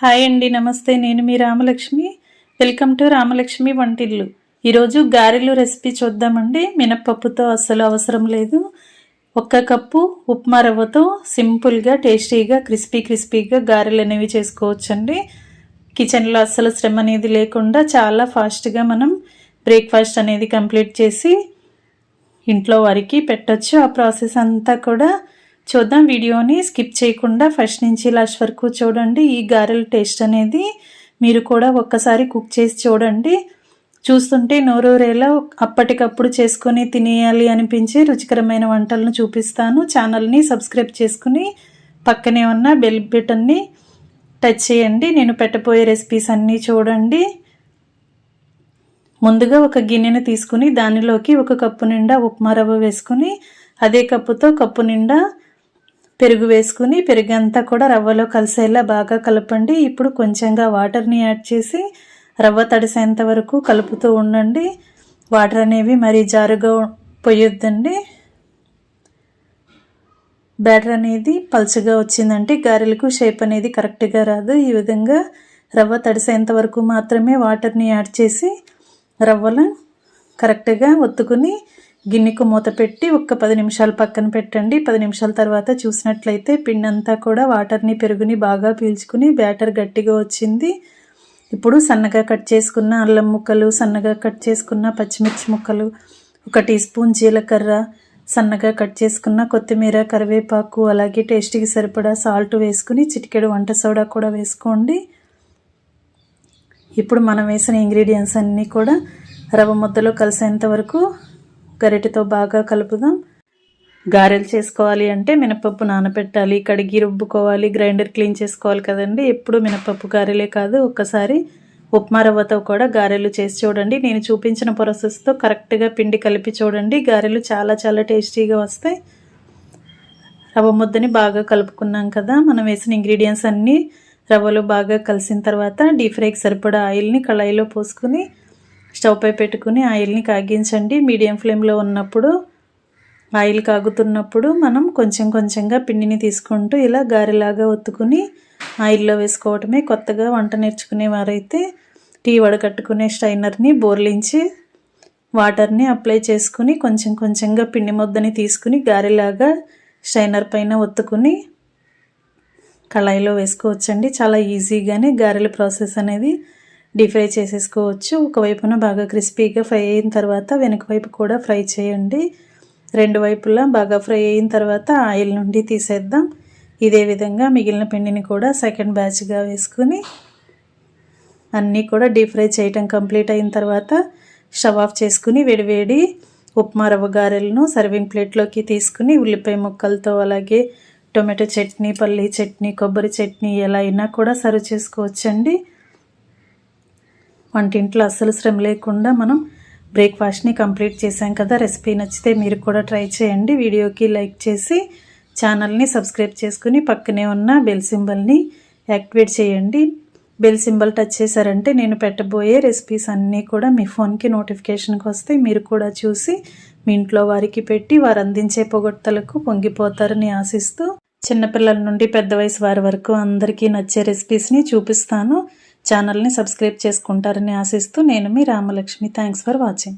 Hi అండి నమస్తే. నేను మీ రామలక్ష్మి. వెల్కమ్ టు రామలక్ష్మి వంటిల్లు. ఈరోజు గారెలు రెసిపీ చూద్దామండి. మినప్పప్పుతో అస్సలు అవసరం లేదు. ఒక్క కప్పు ఉప్మా రవ్వతో సింపుల్గా టేస్టీగా క్రిస్పీ క్రిస్పీగా గారెలు అనేవి చేసుకోవచ్చండి. కిచెన్లో అస్సలు శ్రమ అనేది లేకుండా చాలా ఫాస్ట్గా మనం బ్రేక్ఫాస్ట్ అనేది కంప్లీట్ చేసి ఇంట్లో వారికి పెట్టచ్చు. ఆ ప్రాసెస్ అంతా కూడా చూద్దాం. వీడియోని స్కిప్ చేయకుండా ఫస్ట్ నుంచి లాస్ట్ వరకు చూడండి. ఈ గారెల టేస్ట్ అనేది మీరు కూడా ఒక్కసారి కుక్ చేసి చూడండి. చూస్తుంటే నోరూరేలా అప్పటికప్పుడు చేసుకొని తినేయాలి అనిపించే రుచికరమైన వంటలను చూపిస్తాను. ఛానల్ని సబ్స్క్రైబ్ చేసుకుని పక్కనే ఉన్న బెల్ బటన్ని టచ్ చేయండి. నేను పెట్టబోయే రెసిపీస్ అన్నీ చూడండి. ముందుగా ఒక గిన్నెను తీసుకుని దానిలోకి ఒక కప్పు నిండా ఉప్మా రవ్వ వేసుకుని అదే కప్పుతో కప్పు నిండా పెరుగు వేసుకుని పెరుగు అంతా కూడా రవ్వలో కలిసేలా బాగా కలపండి. ఇప్పుడు కొంచెంగా వాటర్ని యాడ్ చేసి రవ్వ తడిసేంత వరకు కలుపుతూ ఉండండి. వాటర్ అనేవి మరీ జారుగా పోయొద్దండి. బ్యాటర్ అనేది పలుచగా వచ్చిందంటే గారెలకు షేప్ అనేది కరెక్ట్గా రాదు. ఈ విధంగా రవ్వ తడిసేంత వరకు మాత్రమే వాటర్ని యాడ్ చేసి రవ్వలు కరెక్ట్గా ఒత్తుకుని గిన్నెకు మూత పెట్టి ఒక్క పది నిమిషాలు పక్కన పెట్టండి. పది నిమిషాల తర్వాత చూసినట్లయితే పిండి అంతా కూడా వాటర్ని పెరుగుని బాగా పీల్చుకుని బ్యాటర్ గట్టిగా వచ్చింది. ఇప్పుడు సన్నగా కట్ చేసుకున్న అల్లం ముక్కలు సన్నగా కట్ చేసుకున్న పచ్చిమిర్చి ముక్కలు ఒక టీ స్పూన్ జీలకర్ర సన్నగా కట్ చేసుకున్న కొత్తిమీర కరివేపాకు అలాగే టేస్ట్కి సరిపడా సాల్ట్ వేసుకుని చిటికెడు వంట సోడా కూడా వేసుకోండి. ఇప్పుడు మనం వేసిన ఇంగ్రీడియంట్స్ అన్నీ కూడా రవ్వ ముద్దలో కలిసేంత వరకు గరిటెతో బాగా కలుపుదాం. గారెలు చేసుకోవాలి అంటే మినపప్పు నానబెట్టాలి కడిగి రుబ్బుకోవాలి. గ్రైండర్ క్లీన్ చేసుకోవాలి కదండి. ఎప్పుడు మినపప్పు గారెలే కాదు. ఒక్కసారి ఉప్మా రవ్వతో కూడా గారెలు చేసి చూడండి. నేను చూపించిన ప్రాసెస్తో కరెక్ట్గా పిండి కలిపి చూడండి. గారెలు చాలా చాలా టేస్టీగా వస్తాయి. రవ్వ ముద్దని బాగా కలుపుకున్నాం కదా. మనం వేసిన ఇంగ్రీడియంట్స్ అన్నీ రవ్వలో బాగా కలిసిన తర్వాత డీప్ ఫ్రైకి సరిపడా ఆయిల్ని కళాయిలో పోసుకుని స్టవ్ పై పెట్టుకుని ఆయిల్ని కాగించండి. మీడియం ఫ్లేమ్లో ఉన్నప్పుడు ఆయిల్ కాగుతున్నప్పుడు మనం కొంచెం కొంచెంగా పిండిని తీసుకుంటూ ఇలా గారెలాగా ఒత్తుకుని ఆయిల్లో వేసుకోవటమే కొత్తగా వంట నేర్చుకునే వారైతే టీ వడకట్టుకునే స్టైనర్ని బోర్లించి వాటర్ని అప్లై చేసుకుని కొంచెం కొంచెంగా పిండి ముద్దని తీసుకుని గారెలాగా స్టైనర్ పైన ఒత్తుకుని కళాయిలో వేసుకోవచ్చండి. చాలా ఈజీగానే గారెల ప్రాసెస్ అనేది డీప్ ఫ్రై చేసేసుకోవచ్చు. ఒకవైపున బాగా క్రిస్పీగా ఫ్రై అయిన తర్వాత వెనక వైపు కూడా ఫ్రై చేయండి. రెండు వైపులా బాగా ఫ్రై అయిన తర్వాత ఆయిల్ నుండి తీసేద్దాం. ఇదే విధంగా మిగిలిన పిండిని కూడా సెకండ్ బ్యాచ్గా వేసుకుని అన్నీ కూడా డీప్ ఫ్రై చేయటం కంప్లీట్ అయిన తర్వాత స్టవ్ ఆఫ్ చేసుకుని వేడివేడి ఉప్మా రవ్వ గారెలను సర్వింగ్ ప్లేట్లోకి తీసుకుని ఉల్లిపాయ ముక్కలతో అలాగే టొమాటో చట్నీ పల్లీ చట్నీ కొబ్బరి చట్నీ ఎలా అయినా కూడా సర్వ్ చేసుకోవచ్చండి. వంటింట్లో అస్సలు శ్రమ లేకుండా మనం బ్రేక్ఫాస్ట్ని కంప్లీట్ చేశాం కదా. రెసిపీ నచ్చితే మీరు కూడా ట్రై చేయండి. వీడియోకి లైక్ చేసి ఛానల్ని సబ్స్క్రైబ్ చేసుకుని పక్కనే ఉన్న బెల్ సింబల్ని యాక్టివేట్ చేయండి. బెల్ సింబల్ టచ్ చేశారంటే నేను పెట్టబోయే రెసిపీస్ అన్నీ కూడా మీ ఫోన్కి నోటిఫికేషన్కి వస్తే మీరు కూడా చూసి మీ ఇంట్లో వారికి పెట్టి వారు అందించే పొగడ్తలకు పొంగిపోతారని ఆశిస్తూ చిన్నపిల్లల నుండి పెద్ద వయసు వారి వరకు అందరికీ నచ్చే రెసిపీస్ని చూపిస్తాను. ఛానల్ని సబ్స్క్రైబ్ చేసుకుంటారని ఆశిస్తూ నేను మీ రామలక్ష్మి. Thanks for watching